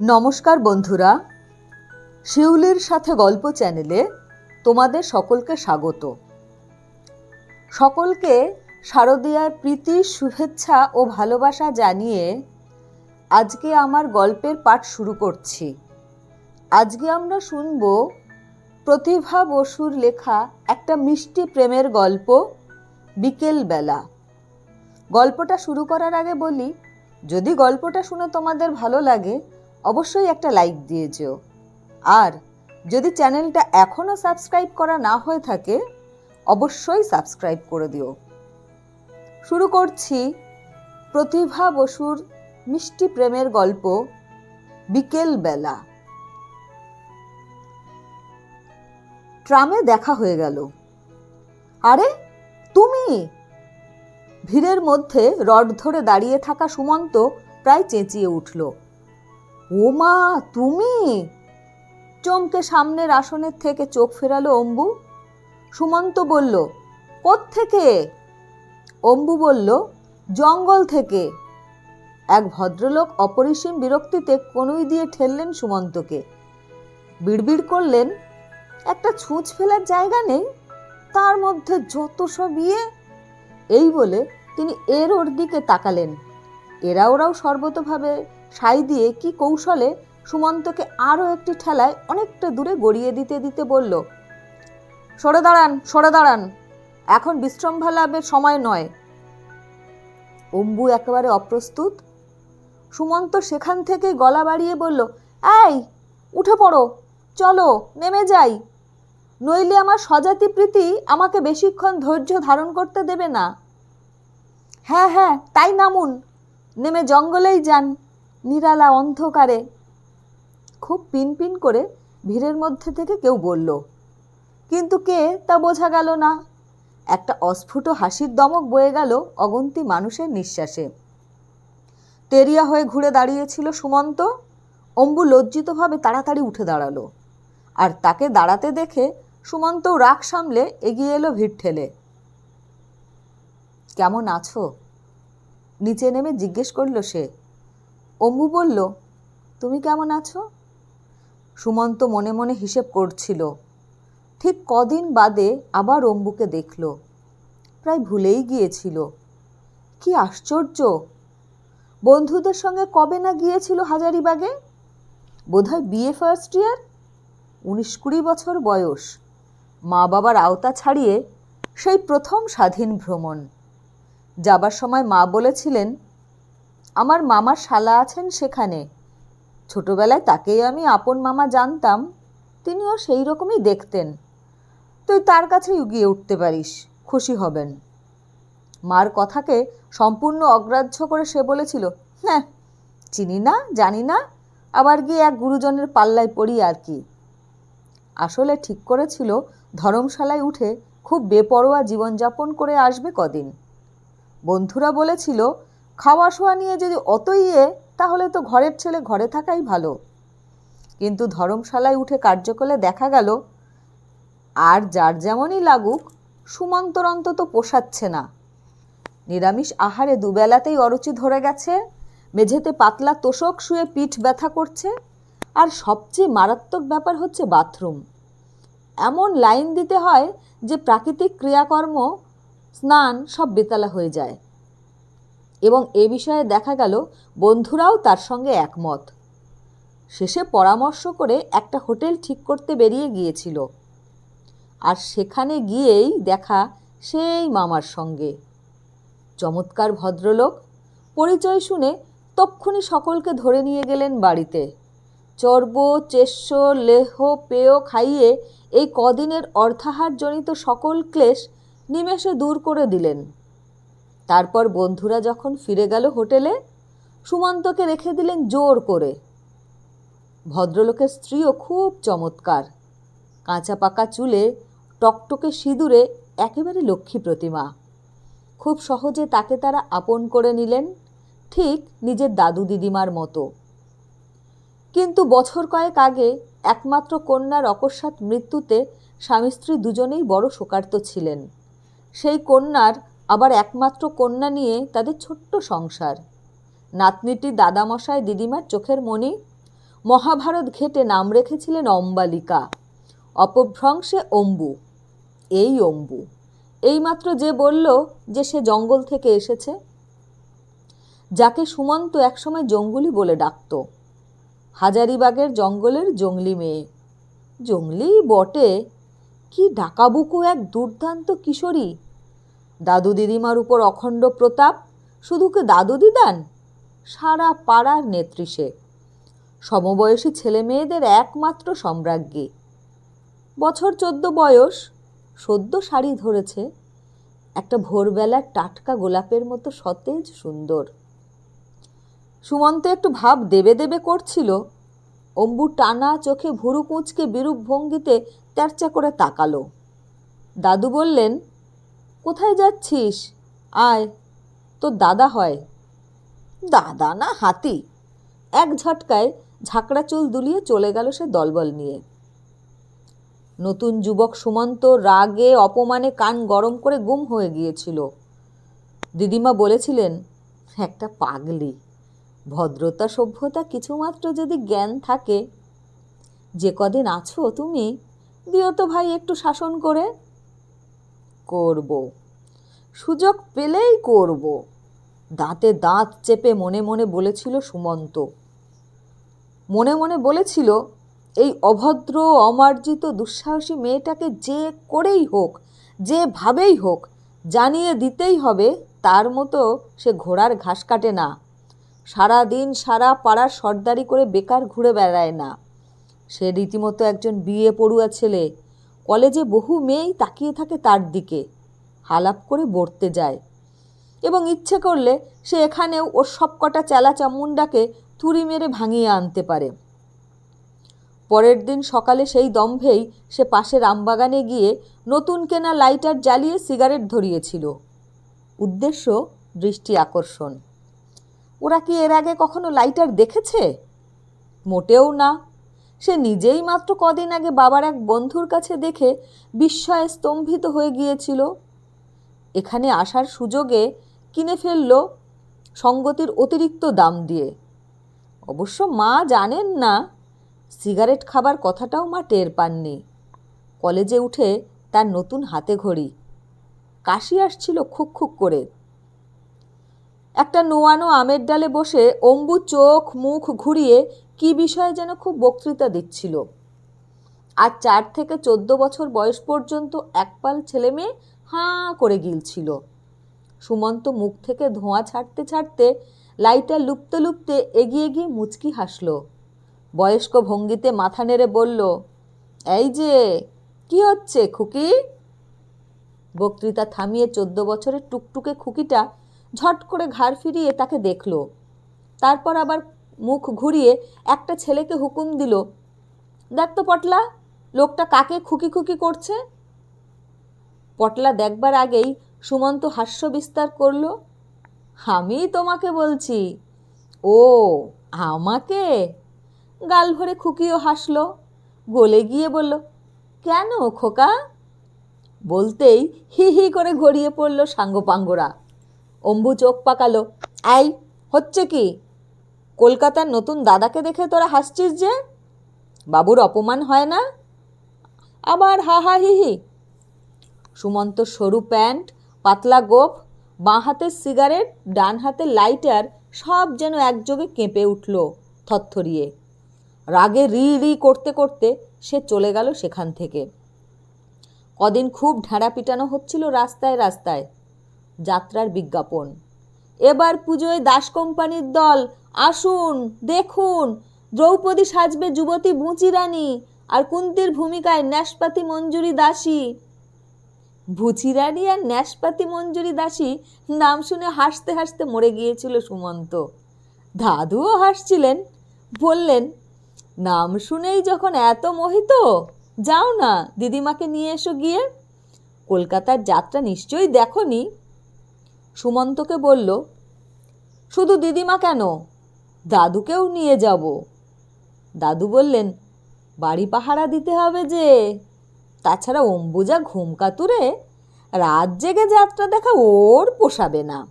নমস্কার বন্ধুরা। শিউলির সাথে গল্প চ্যানেলে তোমাদের সকলকে স্বাগত। সকলকে শারদীয়ার প্রীতি, শুভেচ্ছা ও ভালোবাসা জানিয়ে আজকে আমার গল্পের পাঠ শুরু করছি। আজকে আমরা শুনব প্রতিভা বসুর লেখা একটা মিষ্টি প্রেমের গল্প, বিকেলবেলা। গল্পটা শুরু করার আগে বলি, যদি গল্পটা শুনে তোমাদের ভালো লাগে অবশ্যই একটা লাইক দিয়ে যেও। আর যদি চ্যানেলটা এখনও সাবস্ক্রাইব করা না হয়ে থাকে, অবশ্যই সাবস্ক্রাইব করে দিও। শুরু করছি প্রতিভা বসুর মিষ্টি প্রেমের গল্প বিকেলবেলা ট্রামে দেখা হয়ে গেল। আরে, তুমি? ভিড়ের মধ্যে রড ধরে দাঁড়িয়ে থাকা সুমন্ত প্রায় চেঁচিয়ে উঠল। ও মা, তুমি? চমকে সামনের আসনের থেকে চোখ ফেরালো অম্বু। সুমন্ত বলল থেকে অম্বু বলল, জঙ্গল থেকে। এক ভদ্রলোক অপরিসীম বিরক্তিতে কনুই দিয়ে ঠেললেন সুমন্তকে। বিড়বিড় করলেন, একটা ছুঁচ ফেলার জায়গা নেই? তার মধ্যে যত সব ইয়ে? এই বলে তিনি এর ওর দিকে তাকালেন। এরা ওরাও সর্বতভাবে সাই দিয়ে কি কৌশলে সুমন্তকে আরও একটি ঠেলায় অনেকটা দূরে গড়িয়ে দিতে দিতে বলল, সরে দাঁড়ান সরে দাঁড়ান। এখন বিশ্রম্ভা লাভের সময় নয়। অম্বু একেবারে অপ্রস্তুত। সুমন্ত সেখান থেকেই গলা বাড়িয়ে বলল, এই, উঠে পড়ো, চলো, নেমে যাই। নইলে আমার স্বজাতি প্রীতি আমাকে বেশিক্ষণ ধৈর্য ধারণ করতে দেবে না। হ্যাঁ হ্যাঁ তাই নামুন। নেমে জঙ্গলেই যান। নিরালা অন্ধকারে খুব পিনপিন করে ভিড়ের মধ্যে থেকে কেউ বলল, কিন্তু কে তা বোঝা গেল না? একটা অস্ফুট হাসির দমক বয়ে গেল অগন্তি মানুষের নিঃশ্বাসে। তেরিয়া হয়ে ঘুরে দাঁড়িয়েছিল সুমন্ত। অম্বু লজ্জিতভাবে তাড়াতাড়ি উঠে দাঁড়াল আর তাকে দাঁড়াতে দেখে সুমন্তও রাগ সামলে এগিয়ে এলো ভিড় ঠেলে। কেমন আছো? নিচে নেমে জিজ্ঞেস করল সে। অম্বু বলল, তুমি কেমন আছো? সুমন্ত মনে মনে হিসেব করছিল। ঠিক কদিন বাদে আবার অম্বুকে দেখল। প্রায় ভুলেই গিয়েছিল। কি আশ্চর্য! বন্ধুদের সঙ্গে কবে না গিয়েছিল হাজারিবাগে? বোধহয় বিয়ে ফার্স্ট ইয়ার উনিশ কুড়ি বছর বয়স। মা বাবার আওতা ছাড়িয়ে সেই প্রথম স্বাধীন ভ্রমণ। যাবার সময় মা বলেছিলেন আমার মামার শালা আছেন সেখানে। ছোটবেলায় তাকেই আমি আপন মামা জানতাম, তিনিও সেই রকমই দেখতেন। তুই তার কাছে গিয়ে উঠতে পারিস, খুশি হবেন। মার কথাকে সম্পূর্ণ অগ্রাহ্য করে সে বলেছিল হ্যাঁ চিনি না, জানি না, আবার গিয়ে এক গুরুজনের পাল্লায় পড়ি আর কি। আসলে ঠিক করেছিল, ধর্মশালায় উঠে খুব বেপরোয়া জীবনযাপন করে আসবে কদিন। বন্ধুরা বলেছিল খাওয়া শোয়া নিয়ে যদি অত ইয়ে তাহলে তো ঘরের ছেলে ঘরে থাকাই ভালো। কিন্তু ধর্মশালায় উঠে কার্যকলে দেখা গেল, আর যার যেমনই লাগুক, সুমন্তর অন্তত পোষাচ্ছে না। নিরামিষ আহারে দুবেলাতেই অরুচি ধরে গেছে, মেঝেতে পাতলা তোষক শুয়ে পিঠ ব্যথা করছে, আর সবচেয়ে মারাত্মক ব্যাপার হচ্ছে বাথরুম। এমন লাইন দিতে হয় যে প্রাকৃতিক ক্রিয়াকর্ম, স্নান সব বেতালা হয়ে যায়। এবং এ বিষয়ে দেখা গেল বন্ধুরাও তার সঙ্গে একমত। শেষে পরামর্শ করে একটা হোটেল ঠিক করতে বেরিয়ে গিয়েছিল। আর সেখানে গিয়েই দেখা সেই মামার সঙ্গে। চমৎকার ভদ্রলোক, পরিচয় শুনে তক্ষুনি সকলকে ধরে নিয়ে গেলেন বাড়িতে। চর্ব, চেষ্য, লেহ, পেয় খাইয়ে এই কদিনের অর্থাহারজনিত সকল ক্লেশ নিমেষে দূর করে দিলেন। তারপর বন্ধুরা যখন ফিরে গেল হোটেলে, সুমন্তকে রেখে দিলেন জোর করে। ভদ্রলোকের স্ত্রীও খুব চমৎকার। কাঁচা পাকা চুলে, টকটকে সিঁদুরে, একেবারে লক্ষ্মী প্রতিমা। খুব সহজে তাকে তারা আপন করে নিলেন, ঠিক নিজের দাদু দিদিমার মতো। কিন্তু বছর কয়েক আগে একমাত্র কন্যার অকস্মাৎ মৃত্যুতে স্বামী স্ত্রী দুজনেই বড় শোকার্ত ছিলেন। সেই কন্যার আবার একমাত্র কন্যা নিয়ে তাদের ছোট্ট সংসার। নাতনিটি দাদামশায় দিদিমার চোখের মনি। মহাভারত ঘেটে নাম রেখেছিলেন অম্বালিকা। অপভ্রংশে অম্বু। এই অম্বু। এইমাত্র যে বলল যে সে জঙ্গল থেকে এসেছে। যাকে সুমন্ত একসময় জঙ্গলি বলে ডাকত। হাজারিবাগের জঙ্গলের জঙ্গলি মেয়ে। জঙ্গলি বটে। কি ডাকাবুকু এক দুর্দান্ত কিশোরী। দাদু দিদিমার উপর অখণ্ড প্রতাপ, শুধু কি দাদু দিদান? সারা পাড়ার নেত্রী সে। সমবয়সী ছেলে মেয়েদের একমাত্র সম্রাজ্ঞী। বছর চোদ্দ বয়স, সদ্য শাড়ি ধরেছে, একটা ভোরবেলার টাটকা গোলাপের মতো সতেজ সুন্দর। সুমন্ত একটু ভাব দেবে দেবে করছিল, অম্বু টানা চোখে ভুরু কুঁচকে বিরূপ ভঙ্গিতে তেরচা করে তাকালো। দাদু বললেন কোথায় যাচ্ছিস? আয়, তোর দাদা হয়। দাদা না হাতি। এক ঝটকায় ঝাঁকড়া চুল দুলিয়ে চলে গেল সে দলবল নিয়ে। নতুন যুবক সুমন্ত রাগে, অপমানে কান গরম করে গুম হয়ে গিয়েছিল। দিদিমা বলেছিলেন, একটা পাগলি। ভদ্রতা, সভ্যতা কিছুমাত্র যদি জ্ঞান থাকে, যে কদিন আছো তুমি, দিও তো ভাই একটু শাসন করে। করব। সুযোগ পেলেই করব। দাঁতে দাঁত চেপে মনে মনে বলেছিল সুমন্ত। মনে মনে বলেছিল, এই অভদ্র, অমার্জিত, দুঃসাহসী মেয়েটাকে যে করেই হোক যেভাবেই হোক, জানিয়ে দিতেই হবে, তার মতো সে ঘোড়ার ঘাস কাটে না। সারা দিন সারা পাড়ার সর্দারি করে বেকার ঘুরে বেড়ায় না। সে রীতিমতো একজন বিয়ে পড়ুয়া ছেলে। কলেজে বহু মেয়েই তাকিয়ে থাকে তার দিকে, হালাপ করে বর্তে যায়। এবং ইচ্ছে করলে সে এখানেও ওর সবকটা চেলা চামুন্ডাকে তুড়ি মেরে ভাঙিয়ে আনতে পারে। পরের দিন সকালে সেই দম্ভেই সে পাশের আমবাগানে গিয়ে নতুন কেনা লাইটার জ্বালিয়ে সিগারেট ধরিয়েছিল। উদ্দেশ্য, দৃষ্টি আকর্ষণ। ওরা কি এর আগে কখনো লাইটার দেখেছে? মোটেও না। সে নিজেই মাত্র কদিন আগে বাবার এক বন্ধুর কাছে দেখে বিস্ময়ে স্তম্ভিত হয়ে গিয়েছিল। এখানে আসার সুযোগে কিনে ফেলল সঙ্গতির অতিরিক্ত দাম দিয়ে। অবশ্য মা জানেন না, সিগারেট খাবার কথাটাও মা টের পাননি। কলেজে উঠে তার নতুন হাতে ঘড়ি। কাশি আসছিল খুক খুক করে। একটা নোয়ানো আমের ডালে বসে অম্বু চোখ মুখ ঘুরিয়ে কি বিষয়ে যেন খুব বক্তৃতা দিচ্ছিল। আর চার থেকে চোদ্দ বছর বয়স পর্যন্ত একপাল ছেলে মেয়ে হাঁ করে গিলছিল। সুমন্ত মুখ থেকে ধোঁয়া ছাড়তে ছাড়তে লাইটার লুপতে লুপতে এগিয়ে গিয়ে মুচকি হাসল। বয়স্ক ভঙ্গিতে মাথা নেড়ে বলল, এই যে, কি হচ্ছে খুকি? বক্তৃতা থামিয়ে চোদ্দ বছরের টুকটুকে খুকিটা ঝট করে ঘাড় ফিরিয়ে তাকে দেখল। তারপর আবার মুখ ঘুরিয়ে একটা ছেলেকে হুকুম দিল, দেখ তো পটলা, লোকটা কাকে খুকি খুকি করছে? পটলা দেখবার আগেই সুমন্ত হাস্য বিস্তার করল, আমি তোমাকে বলছি, ও আমাকে? গাল ভরে খুকিও হাসলো, গলে গিয়ে বলল, কেন খোকা? বলতেই হি হি করে গড়িয়ে পড়ল সাঙ্গপাঙ্গরা। অম্বু চোখ পাকালো আই হচ্ছে কি? কলকাতার নতুন দাদাকে দেখে তোরা হাসছিস যে? বাবুর অপমান হয় না? আবার হা হা হি হি। সুমন্ত সরু প্যান্ট, পাতলা গোপ বাঁ হাতের সিগারেট, ডান হাতে লাইটার, সব যেন একযোগে কেঁপে উঠল থরথরিয়ে। রাগে রি রি করতে করতে সে চলে গেল সেখান থেকে। কদিন খুব ঢেঁড়া পিটানো হচ্ছিল রাস্তায় রাস্তায়। যাত্রার বিজ্ঞাপন। এবার পুজোয় দাস কোম্পানির দল আসুন, দেখুন, দ্রৌপদী সাজবে যুবতী বুঁচি রানী আর কুন্তির ভূমিকায় ন্যাসপাতি মঞ্জুরি দাসী। ভুচি রানী আর ন্যাসপাতি মঞ্জুরি দাসী নাম শুনে হাসতে হাসতে মরে গিয়েছিল সুমন্ত। দাদুও হাসছিলেন, বললেন, নাম শুনেই যখন এত মোহিত, যাও না, দিদিমাকে নিয়ে এসো গিয়ে। কলকাতার যাত্রা নিশ্চয়ই দেখনি সুমন্তকে বলল, শুধু দিদিমা কেন? দাদুকেও নিয়ে যাব। দাদু বললেন, বাড়ি পাহারা দিতে হবে যে। তাছাড়া অম্বুজা ঘুম কাতুরে, রাত জেগে যাত্রা দেখা ওর পোষাবে না।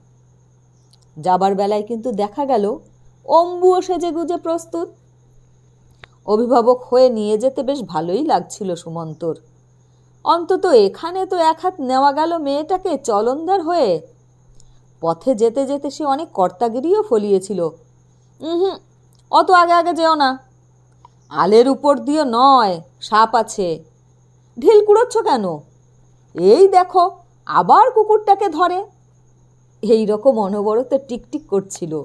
যাবার বেলায় কিন্তু দেখা গেল, অম্বুও সেজে গুজে প্রস্তুত। অভিভাবক হয়ে নিয়ে যেতে বেশ ভালোই লাগছিল সুমন্তর। অন্তত এখানে তো এক হাত নেওয়া গেল মেয়েটাকে চলন্দার হয়ে। পথে যেতে যেতে সে অনেক কর্তাগিরিও ফলিয়েছিল। হুম অত আগে আগে যেও না। আলের উপর দিয়ে নয়, সাপ আছে। ঢিল কুড়োচ্ছ কেন? এই দেখো, আবার কুকুরটাকে ধরে। এই রকম অনবরত টিকটিক করছিল।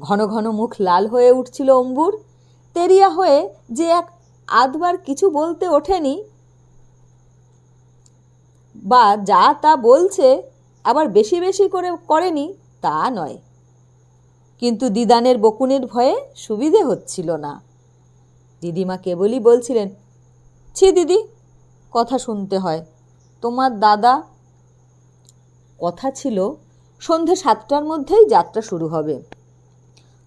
ঘন ঘন মুখ লাল হয়ে উঠছিল অম্বুর। তেরিয়া হয়ে যে এক আধবার কিছু বলতে ওঠেনি, বা যা তা বলছে, আবার বেশি বেশি করে করেনি, তা নয়। কিন্তু দিদানের বকুনের ভয়ে সুবিধে হচ্ছিল না। দিদিমা কেবলই বলছিলেন, ছি দিদি, কথা শুনতে হয়। তোমার দাদা কথা ছিল সন্ধে সাতটার মধ্যেই যাত্রা শুরু হবে।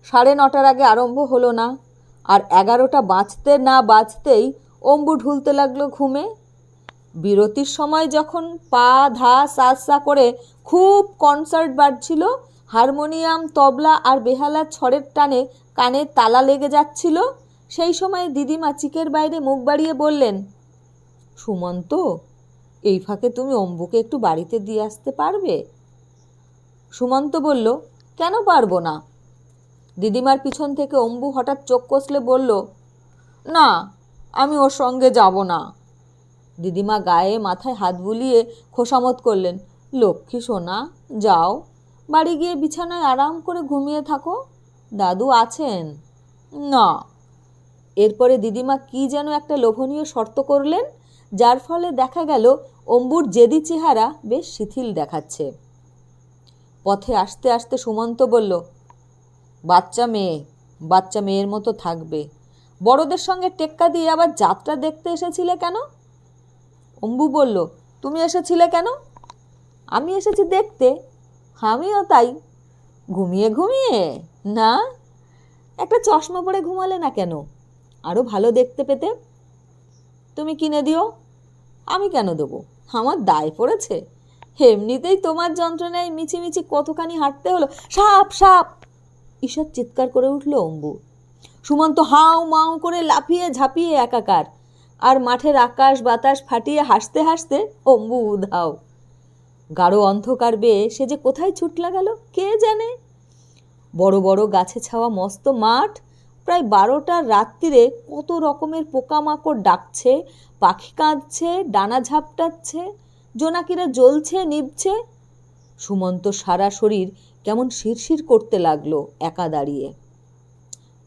সাড়ে নটার আগে আরম্ভ হলো না, আর এগারোটা বাঁচতে না বাঁচতেই অম্বু ঢুলতে লাগল ঘুমে। বিরতির সময় যখন পা ধা সা করে খুব কনসার্ট বাজছিল হারমোনিয়াম, তবলা আর বেহালার ছড়ের টানে কানে তালা লেগে যাচ্ছিল। সেই সময় দিদিমা চিকের বাইরে মুখ বাড়িয়ে বললেন, সুমন্ত, এই ফাঁকে তুমি অম্বুকে একটু বাড়িতে দিয়ে আসতে পারবে? সুমন্ত বলল, কেন পারব না? দিদিমার পিছন থেকে অম্বু হঠাৎ চোখ কষলে বলল, না, আমি ওর সঙ্গে যাব না। দিদিমা গায়ে মাথায় হাত বুলিয়ে খোসামত করলেন, লক্ষ্মী সোনা, যাও। বাড়ি গিয়ে বিছানায় আরাম করে ঘুমিয়ে থাকো। দাদু আছেন? না। এরপরে দিদিমা কি যেন একটা লোভনীয় শর্ত করলেন, যার ফলে দেখা গেল অম্বুর জেদি চেহারা বেশ শিথিল দেখাচ্ছে। পথে আসতে আসতে সুমন্ত বলল, বাচ্চা মেয়ে, বাচ্চা মেয়ের মতো থাকবে। বড়দের সঙ্গে টেক্কা দিয়ে আবার যাত্রা দেখতে এসেছিলে কেন? অম্বু বলল, তুমি এসেছিলে কেন? আমি এসেছি দেখতে আমিও তাই। ঘুমিয়ে ঘুমিয়ে? না? একটা চশমা পরে ঘুমালে না কেন? আরও ভালো দেখতে পেতে? তুমি কিনে দিও। আমি কেন দেবো? আমার দায় পড়েছে। এমনিতেই তোমার যন্ত্রণায় মিছিমিছি কতখানি হাঁটতে হলো? সাপ সাপ! ঈষৎ চিৎকার করে উঠল অম্বু। সুমন্ত হাউ, মাউ করে লাফিয়ে ঝাঁপিয়ে একাকার। আর মাঠের আকাশ বাতাস ফাটিয়ে হাসতে হাসতে অম্বু উধাও। গাঢ় অন্ধকার বেয়ে সে যে কোথায় ছুট লাগালো, কে জানে? বড় বড় গাছে ছাওয়া মস্ত মাঠ, প্রায় বারোটার রাত্রিরে কত রকমের পোকামাকড় ডাকছে, পাখি কাঁদছে, ডানা ঝাপটাচ্ছে, জোনাকিরা জ্বলছে, নিভছে। সুমন্ত সারা শরীর কেমন শিরশির করতে লাগল একা দাঁড়িয়ে।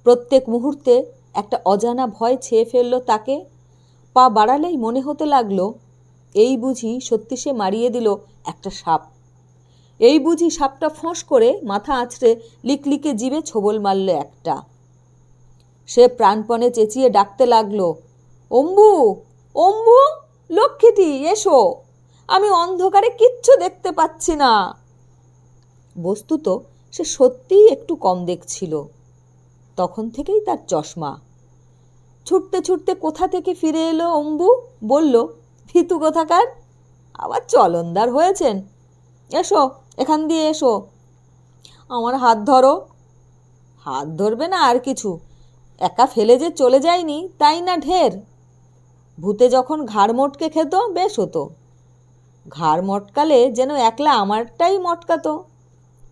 প্রত্যেক মুহূর্তে একটা অজানা ভয় ছেয়ে ফেলল তাকে। পা বাড়ালেই মনে হতে লাগল, এই বুঝি সত্যি সে মারিয়ে দিল একটা সাপ। এই বুঝি সাপটা ফোঁস করে মাথা আছড়ে লিকলিকে জিবে ছোবল মারল একটা। সে প্রাণপণে চেঁচিয়ে ডাকতে লাগল, অম্বু অম্বু, লক্ষ্মীটি, এসো। আমি অন্ধকারে কিচ্ছু দেখতে পাচ্ছি না। বস্তুত সে সত্যিই একটু কম দেখছিল। তখন থেকেই তার চশমা। ছুটতে ছুটতে কোথা থেকে ফিরে এলো অম্বু? বলল ফিতু কোথাকার? আবার চলনদার হয়েছেন। এসো, এখান দিয়ে এসো। আমার হাত ধরো। হাত ধরবে না আর কিছু। একা ফেলে যে চলে যায়নি, তাই না ঢের? ভূতে যখন ঘাড় মটকে খেত, বেশ হতো। ঘাড় মটকালে যেন একলা আমারটাই মটকাতো।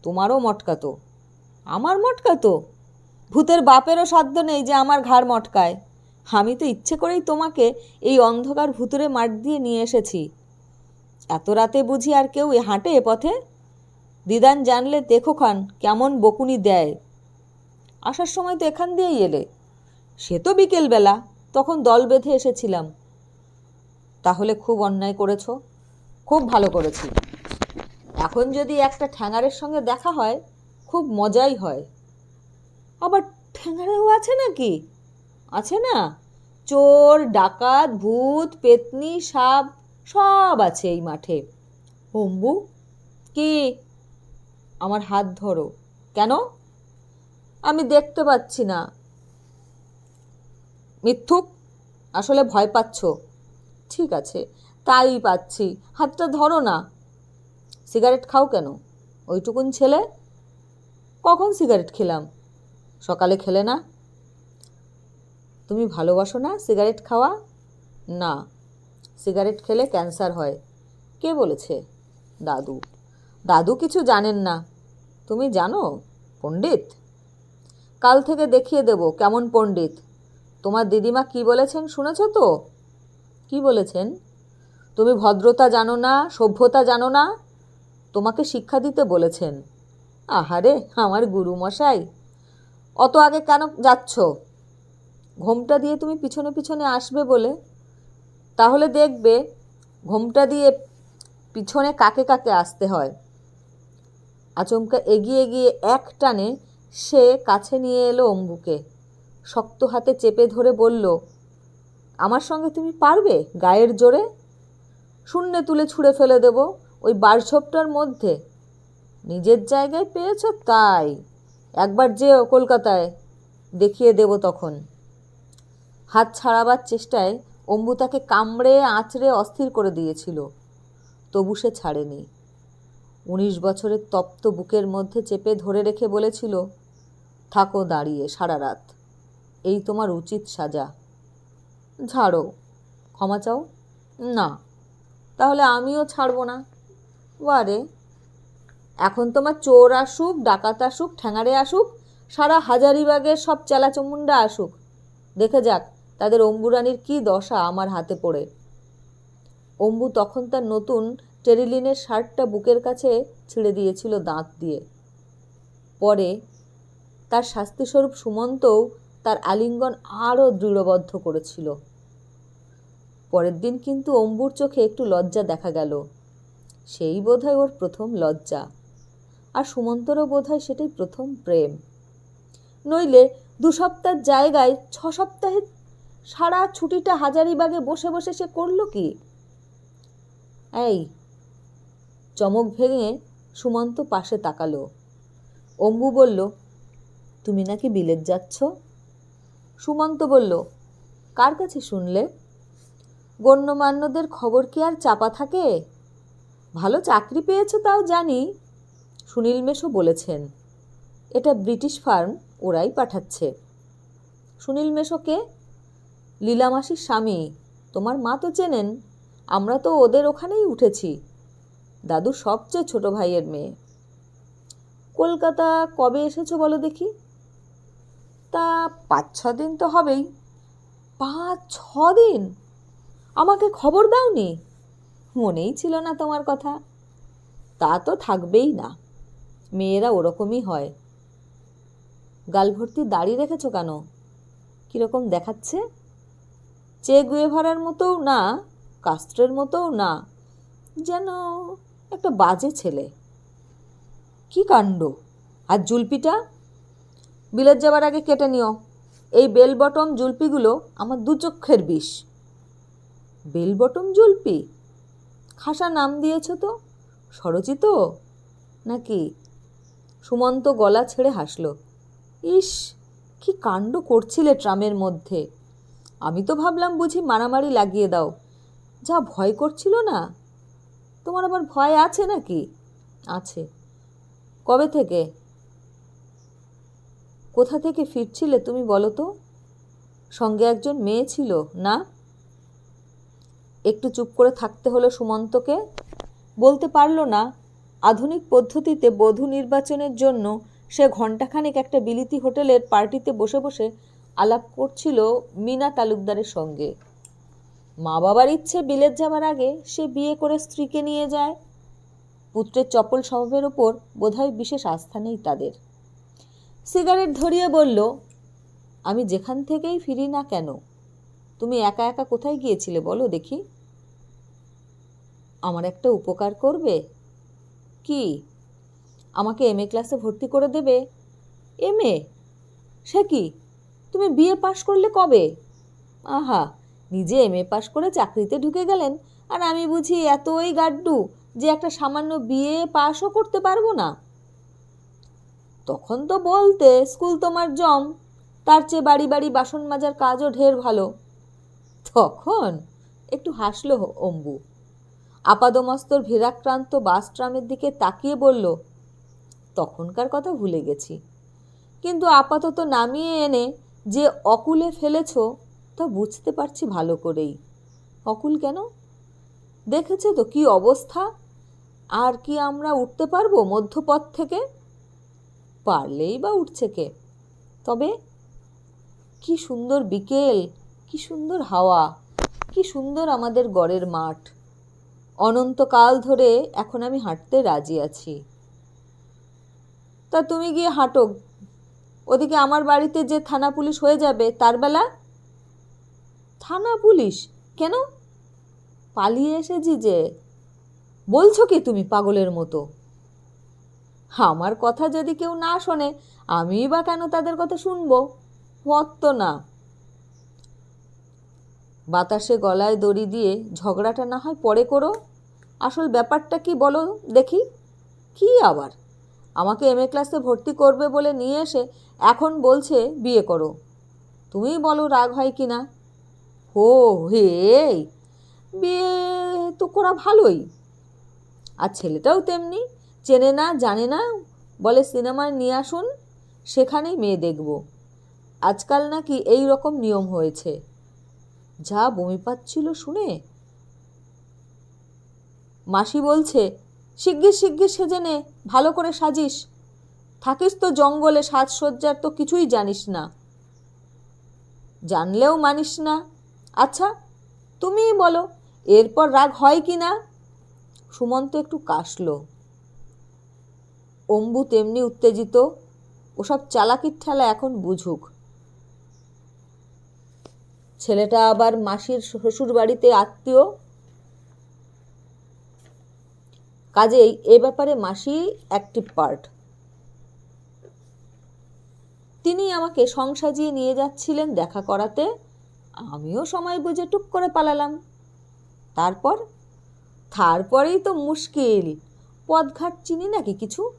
তোমারও মটকাতো। আমার মটকাতো। ভূতের বাপেরও সাধ্য নেই যে আমার ঘাড় মটকায়। আমি তো ইচ্ছে করেই তোমাকে এই অন্ধকার ভুতুরে মাঠ দিয়ে নিয়ে এসেছি। এত রাতে বুঝি আর কেউ এ হাঁটে এ পথে? দিদান জানলে, দেখো খান, কেমন বকুনি দেয়। আসার সময় তো এখান দিয়েই এলে। সে তো বিকেলবেলা, তখন দল বেঁধে এসেছিলাম। তাহলে খুব অন্যায় করেছ? খুব ভালো করেছি। এখন যদি একটা ঠ্যাঙারের সঙ্গে দেখা হয়, খুব মজাই হয়। আবার ঠ্যাঙারেও আছে নাকি? আছে না? চোর, ডাকাত, ভূত, পেতনি, সাপ সব আছে এই মাঠে। অম্বু? কি? আমার হাত ধরো। কেন? আমি দেখতে পাচ্ছি না। মিথ্যুক? আসলে ভয় পাচ্ছ? ঠিক আছে তাই পাচ্ছি। হাতটা ধরো না। সিগারেট খাও কেন? ওইটুকুন ছেলে? কখন সিগারেট খেলাম? সকালে খেলে না? তুমি ভালোবাসো না সিগারেট খাওয়া? না। সিগারেট খেলে ক্যান্সার হয়। কে বলেছে? দাদু। দাদু কিছু জানেন না। তুমি জানো? পণ্ডিত? কাল থেকে দেখিয়ে দেব কেমন পণ্ডিত। তোমার দিদিমা কি বলেছেন শুনেছ তো? কি বলেছেন? তুমি ভদ্রতা জানো না, সভ্যতা জানো না। তোমাকে শিক্ষা দিতে বলেছেন। আহারে, আমার গুরুমশাই। অত আগে কেন যাচ্ছ? ঘোমটা দিয়ে তুমি পিছনে পিছনে আসবে বলে। তাহলে দেখবে ঘোমটা দিয়ে পিছনে কাকে কাকে আসতে হয়? আচমকা এগিয়ে গিয়ে এক টানে সে কাছে নিয়ে এলো অম্বুকে। শক্ত হাতে চেপে ধরে বলল, আমার সঙ্গে তুমি পারবে গায়ের জোরে? শূন্যে তুলে ছুঁড়ে ফেলে দেব ওই বারঝোপটার মধ্যে। নিজের জায়গায় পেয়েছ তাই। একবার যেও কলকাতায়, দেখিয়ে দেব তখন। হাত ছাড়াবার চেষ্টায় অম্বু তাকে কামড়ে, আঁচড়ে, অস্থির করে দিয়েছিল। তবু সে ছাড়েনি। উনিশ বছরের তপ্ত বুকের মধ্যে চেপে ধরে রেখে বলেছিল, থাকো দাঁড়িয়ে সারা রাত। এই তোমার উচিত সাজা। ঝাড়ো। ক্ষমা চাও? না। তাহলে আমিও ছাড়বো না। বারে এখন তোমার চোর আসুক, ডাকাত আসুক, ঠ্যাঙারে আসুক, সারা হাজারিবাগের সব চেলাচমুন্ডা আসুক। দেখে যাক তাদের অম্বুরানির কী দশা আমার হাতে পড়ে। অম্বু তখন তার নতুন টেরিলিনের শার্টটা বুকের কাছে ছিঁড়ে দিয়েছিল দাঁত দিয়ে। পরে তার শাস্তিস্বরূপ সুমন্তও তার আলিঙ্গন আরও দৃঢ়বদ্ধ করেছিল। পরের দিন কিন্তু অম্বুর চোখে একটু লজ্জা দেখা গেল। সেই বোধহয় ওর প্রথম লজ্জা। আর সুমন্তরও বোধহয় সেটাই প্রথম প্রেম। নইলে দু সপ্তাহের জায়গায় ছ সপ্তাহে সারা ছুটিটা হাজারিবাগে বসে বসে সে করল কি? এই, চমক ভেঙে সুমন্ত পাশে তাকালো। অম্বু বলল, তুমি নাকি বিলেত যাচ্ছ? সুমন্ত বলল, কার কাছে শুনলে? গণ্যমান্যদের খবর কি আর চাপা থাকে? ভালো চাকরি পেয়েছ তাও জানি। সুনীল মেশো বলেছেন, এটা ব্রিটিশ ফার্ম, ওরাই পাঠাচ্ছে। সুনীল মেশোকে লীলামাসির স্বামী, তোমার মা তো চেনেন, আমরা তো ওদের ওখানেই উঠেছি। দাদু সবচেয়ে ছোট ভাইয়ের মেয়ে। কলকাতা কবে এসেছ বলো দেখি? তা পাঁচ, ছ দিন তো হবেই। পাঁচ, ছ দিন? আমাকে খবর দাওনি? মনেই ছিল না তোমার কথা। তা তো থাকবেই না। মেয়েরা ওরকমই হয়। গাল ভর্তি দাড়ি রেখেছো কেন? কীরকম দেখাচ্ছে? চে গুয়ে ভরার মতোও না, কাস্ত্রের মতোও না, যেন একটা বাজে ছেলে। কি কাণ্ড? আর জুলপিটা? বিলেত যাবার আগে কেটে নিও। এই বেল বটম জুলপিগুলো আমার দু চক্ষের বিষ। বেল বটম জুলপি? খাসা নাম দিয়েছ তো? স্বরচিত নাকি সুমন্ত গলা ছেড়ে হাসল। ইস, কি কাণ্ড করছিলে ট্রামের মধ্যে। আমি তো ভাবলাম বুঝি মারামারি লাগিয়ে দাও। যা ভয় করছিল না? তোমার আবার ভয় আছে নাকি? আছে। কবে থেকে? কোথা থেকে ফিরছিলে তুমি বলো তো? সঙ্গে একজন মেয়ে ছিল, না? একটু চুপ করে থাকতে হলো সুমন্তকে। বলতে পারল না, আধুনিক পদ্ধতিতে বধূ নির্বাচনের জন্য সে ঘণ্টাখানেক একটা বিলিতি হোটেলের পার্টিতে বসে বসে আলাপ করছিল মিনা তালুকদারের সঙ্গে। মা বাবার ইচ্ছে বিলেত যাবার আগে সে বিয়ে করে স্ত্রীকে নিয়ে যায়। পুত্রের চপল স্বভাবের ওপর বোধহয় বিশেষ আস্থা নেই তাদের। সিগারেট ধরিয়ে বলল, আমি যেখান থেকেই ফিরি না কেন? তুমি একা একা কোথায় গিয়েছিলে বলো দেখি। আমার একটা উপকার করবে? কি? আমাকে এম এ ক্লাসে ভর্তি করে দেবে? এম এ সে কি? তুমি বিএ পাশ করলে কবে? আহা, নিজে এম এ পাশ করে চাকরিতে ঢুকে গেলেন। আর আমি বুঝি এতই গাড্ডু যে একটা সামান্য বিএ পাশও করতে পারব না। তখন তো বলতে স্কুল তোমার জম, তার চেয়ে বাড়ি বাড়ি বাসন মাজার কাজও ঢের ভালো। তখন একটু হাসলো অম্বু। আপাদমস্তর ভিড়াক্রান্ত বাস ট্রামের দিকে তাকিয়ে বলল, তখনকার কথা ভুলে গেছি। কিন্তু আপাতত নামিয়ে এনে যে অকুলে ফেলেছ তা বুঝতে পারছি ভালো করেই। অকুল কেন? দেখেছ তো কি অবস্থা? আর কি আমরা উঠতে পারব মধ্যপথ থেকে? পারলেই বা উঠছে কে? তবে কি সুন্দর বিকেল, কি সুন্দর হাওয়া, কি সুন্দর আমাদের গড়ের মাঠ। অনন্তকাল ধরে এখন আমি হাঁটতে রাজি আছি। তা তুমি গিয়ে হাঁটো। ওদিকে আমার বাড়িতে যে থানা পুলিশ হয়ে যাবে, তার বেলা? থানা পুলিশ? কেন? পালিয়ে এসেছি যে। বলছো কি তুমি পাগলের মতো? আমার কথা যদি কেউ না শোনে আমি বা কেন তাদের কথা শুনব? মত না। বাতাসে গলায় দড়ি দিয়ে ঝগড়াটা না হয় পরে করো। আসল ব্যাপারটা কি বলো দেখি। কি আবার? আমাকে এম এ ক্লাসে ভর্তি করবে বলে নিয়ে এসে এখন বলছে, বিয়ে করো। তুমিই বলো রাগ হয় কি না? হো হে, বিয়ে তো করা ভালোই। আর ছেলেটাও তেমনি, চেনে না, জানে না, বলে সিনেমায় নিয়ে আসুন, সেখানেই মেয়ে দেখব। আজকাল নাকি এই রকম নিয়ম হয়েছে। যা বমি পাচ্ছিল শুনে মাসি বলছে, শিগগির শিগগির সেজে নে, ভালো করে সাজিস। থাকিস তো জঙ্গলে সাজসজ্জার তো কিছুই জানিস না। জানলেও মানিস না। আচ্ছা তুমিই বলো, এরপর রাগ হয় কি না? সুমন্ত একটু কাশল। অম্বু তেমনি উত্তেজিত। ওসব চালাকির ঠেলা এখন বুঝুক। ছেলেটা আবার মাসির শ্বশুর বাড়িতে আত্মীয়। কাজেই এ ব্যাপারে মাসি অ্যাক্টিভ পার্ট তিনি আমাকে সংসাজিয়ে নিয়ে যাচ্ছিলেন দেখা করাতে। আমিও সময় বুঝে টুক করে পালালাম। তারপর? তারপরেই তো মুশকিল। পদঘাট চিনি নাকি কিছু?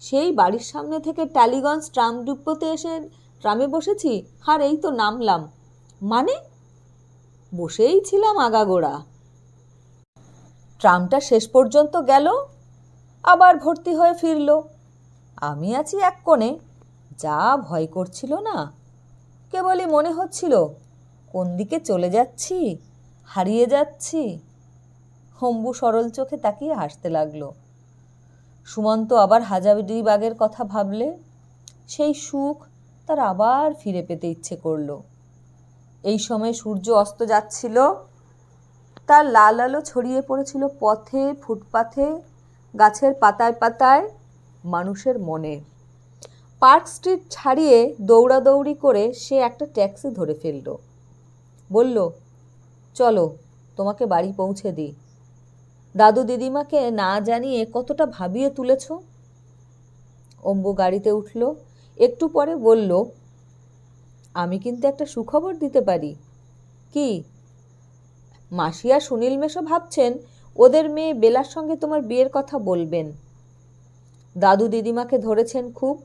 সেই বাড়ির সামনে থেকে টালিগঞ্জ ট্রাম ডিপোতে এসে ট্রামে বসেছি, আর এই তো নামলাম। মানে? বসেই ছিলাম আগাগোড়া। ট্রামটা শেষ পর্যন্ত গেল, আবার ভর্তি হয়ে ফিরল। আমি আছি এক কোণে। যা ভয় করছিল না, কেবলই মনে হচ্ছিল, কোন দিকে চলে যাচ্ছি, হারিয়ে যাচ্ছি। হম্বু সরল চোখে তাকিয়ে হাসতে লাগল। সুমন্ত আবার হাজারি বাগের কথা ভাবলে, সেই সুখ তার আবার ফিরে পেতে ইচ্ছে করল। এই সময় সূর্য অস্ত যাচ্ছিল, তার লাল আলো ছড়িয়ে পড়েছিল পথে, ফুটপাথে, গাছের পাতায় পাতায়, মানুষের মনে। পার্ক স্ট্রিট ছাড়িয়ে দৌড়াদৌড়ি করে সে একটা ট্যাক্সি ধরে ফেলল। বলল, চলো, তোমাকে বাড়ি পৌঁছে দিই। দাদু দিদিমাকে না জানিয়ে কতটা ভাবিয়ে তুলেছ? অম্বু গাড়িতে উঠল, একটু পরে বলল, আমি কিন্তু একটা সুখবর দিতে পারি। কি? মাসি আর সুনীল মেশো ভাবছেন ওদের মেয়ে বেলার সঙ্গে তোমার বিয়ের কথা বলবেন। দাদু দিদিমাকে ধরেছেন খুব।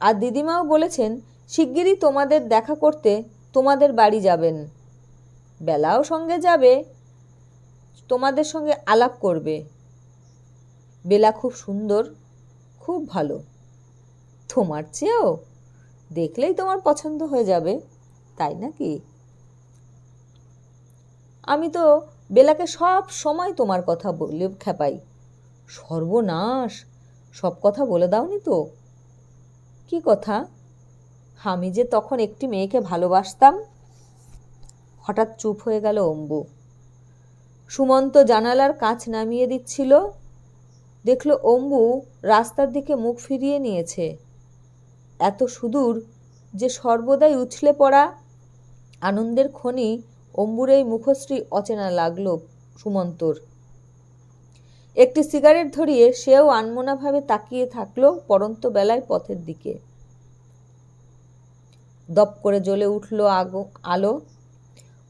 আর দিদিমাও বলেছেন, শিগগিরই তোমাদের দেখা করতে তোমাদের বাড়ি যাবেন। বেলাও সঙ্গে যাবে, তোমাদের সঙ্গে আলাপ করবে। বেলা খুব সুন্দর, খুব ভালো। তোমার চেয়েও দেখলেই তোমার পছন্দ হয়ে যাবে, তাই নাকি? আমি তো বেলাকে সব সময় তোমার কথা বলে খেপাই। সর্বনাশ! সব কথা বলে দাওনি তো। কি কথা? আমি যে তখন একটি মেয়েকে ভালোবাসতাম? হঠাৎ চুপ হয়ে গেল অম্বু। সুমন্ত জানালার কাঁচ নামিয়ে দিচ্ছিল। দেখল অম্বু রাস্তার দিকে মুখ ফিরিয়ে নিয়েছে। এত সুদূর যে সর্বদাই উছলে পড়া আনন্দের খনি অম্বুর এই মুখশ্রী অচেনা লাগল সুমন্তর। একটি সিগারেট ধরিয়ে সেও আনমোনাভাবে তাকিয়ে থাকল পরন্ত বেলায় পথের দিকে। দপ করে জ্বলে উঠল আগো, আলো।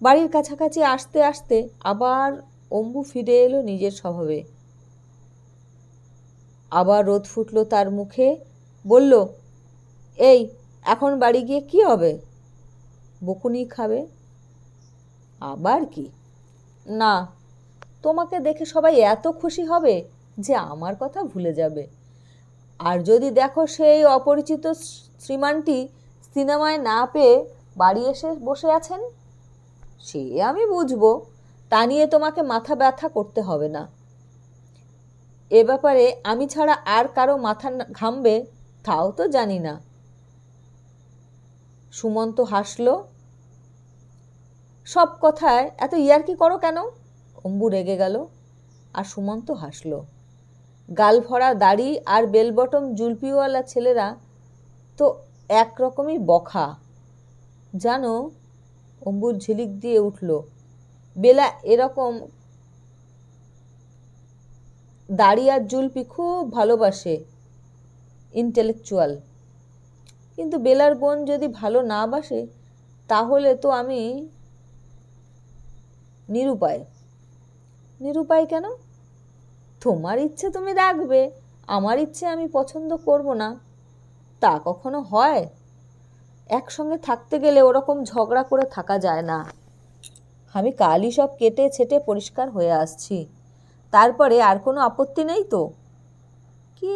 বাড়ির কাছাকাছি আসতে আসতে আবার অম্বু ফিরে এলো নিজের স্বভাবে। আবার রোদ ফুটলো তার মুখে, বলল, এই, এখন বাড়ি গিয়ে কি হবে? বকুনি খাবে? আবার কি? না তোমাকে দেখে সবাই এত খুশি হবে যে আমার কথা ভুলে যাবে। আর যদি দেখো সেই অপরিচিত শ্রীমানটি সিনেমায় না পেয়ে বাড়ি এসে বসে আছেন, সে আমি বুঝব। তা নিয়ে তোমাকে মাথা ব্যথা করতে হবে না। এ ব্যাপারে আমি ছাড়া আর কারও মাথা ঘামবে তাও তো জানি না। সুমন্ত হাসল, সব কথায় এত ইয়ার্কি করো কেন? অম্বু রেগে গেল আর সুমন্ত হাসল। গাল ভরা দাড়ি আর বেলবটম জুলপিওয়ালা ছেলেরা তো একরকমই বখা। জানো, অম্বুর ঝিলিক দিয়ে উঠল। বেলা এরকম দাড়ি আর জুলপি খুব ভালোবাসে ইন্টেলেকচুয়াল কিন্তু বেলার বোন যদি ভালো না বাসে, তাহলে তো আমি নিরুপায়। নিরুপায় কেন? তোমার ইচ্ছে তুমি রাখবে, আমার ইচ্ছে আমি পছন্দ করব না। তা কখনো হয়? একসঙ্গে থাকতে গেলে ওরকম ঝগড়া করে থাকা যায় না। আমি কালই সব কেটে ছেটে পরিষ্কার হয়ে আসছি। তারপরে আর কোনো আপত্তি নেই তো? কি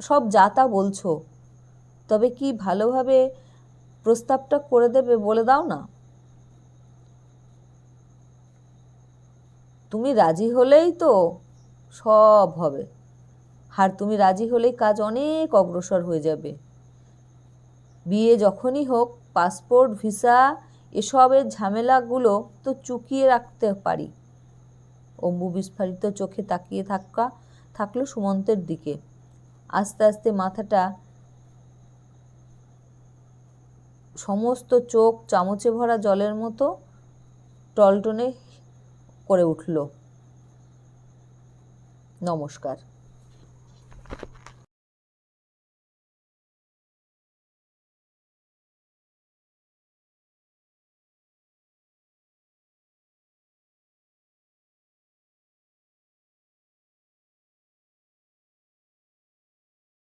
সব যা তা বলছো? তবে কি ভালোভাবে প্রস্তাবটা করে দেবে বলে দাও না? তুমি রাজি হলেই তো সব হবে। আর তুমি রাজি হলেই কাজ অনেক অগ্রসর হয়ে যাবে। বিয়ে যখনই হোক, পাসপোর্ট, ভিসা, এসবের ঝামেলাগুলো তো চুকিয়ে রাখতে পারি। অম্বু বিস্ফারিত চোখে তাকিয়ে থাকা, থাকল সুমন্তের দিকে। আস্তে আস্তে মাথাটা সমস্ত চোখ চামচে ভরা জলের মতো টলটনে করে উঠল। নমস্কার।